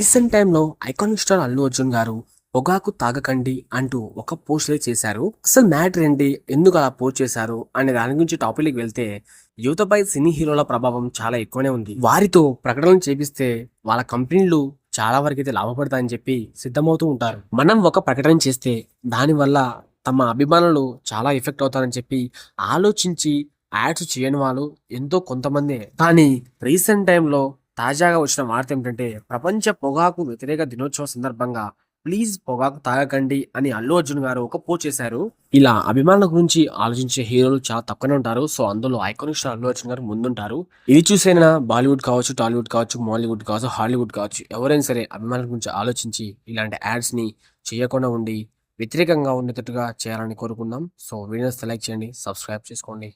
Recent టైంలో iconic star Allu Arjun గారు పొగాకు తాగకండి అంటూ ఒక పోస్ట్ చేశారు. అసలు మ్యాటర్ ఏంటి? ఎందుకు అలా పోస్ట్ చేశారు? అనే దాని గురించి టాపిక్ వెళ్తే యువతపై సినీ హీరోల ప్రభావం చాలా ఎక్కువనే ఉంది. వారితో ప్రకటనలు చేపిస్తే వాళ్ళ కంపెనీలు చాలా వరకు అయితే లాభపడతాయని చెప్పి సిద్ధమవుతూ ఉంటారు. మనం ఒక ప్రకటన చేస్తే దానివల్ల తమ అభిమానులు చాలా ఎఫెక్ట్ అవుతారని చెప్పి ఆలోచించి యాడ్స్ చేయని వాళ్ళు ఎంతో కొంతమంది. కానీ రీసెంట్ టైంలో తాజాగా వచ్చిన వార్త ఏమిటంటే ప్రపంచ పొగాకు వ్యతిరేక దినోత్సవం సందర్భంగా ప్లీజ్ పొగాకు తాగకండి అని అల్లు అర్జున్ గారు ఒక పో చేశారు. ఇలా అభిమానుల గురించి ఆలోచించే హీరోలు చాలా తక్కువనే ఉంటారు. సో అందులో ఐకానిక్ స్టార్ అల్లు అర్జున్ గారు ముందుంటారు. ఇది చూసైనా బాలీవుడ్ కావచ్చు టాలీవుడ్ కావచ్చు మాలీవుడ్ కావచ్చు హాలీవుడ్ కావచ్చు ఎవరైనా సరే అభిమానుల గురించి ఆలోచించి ఇలాంటి యాడ్స్ని చేయకుండా ఉండి వ్యతిరేకంగా ఉండేటట్టుగా చేయాలని కోరుకుందాం. సో వీడియోస్ సెలెక్ట్ చేయండి సబ్స్క్రైబ్ చేసుకోండి.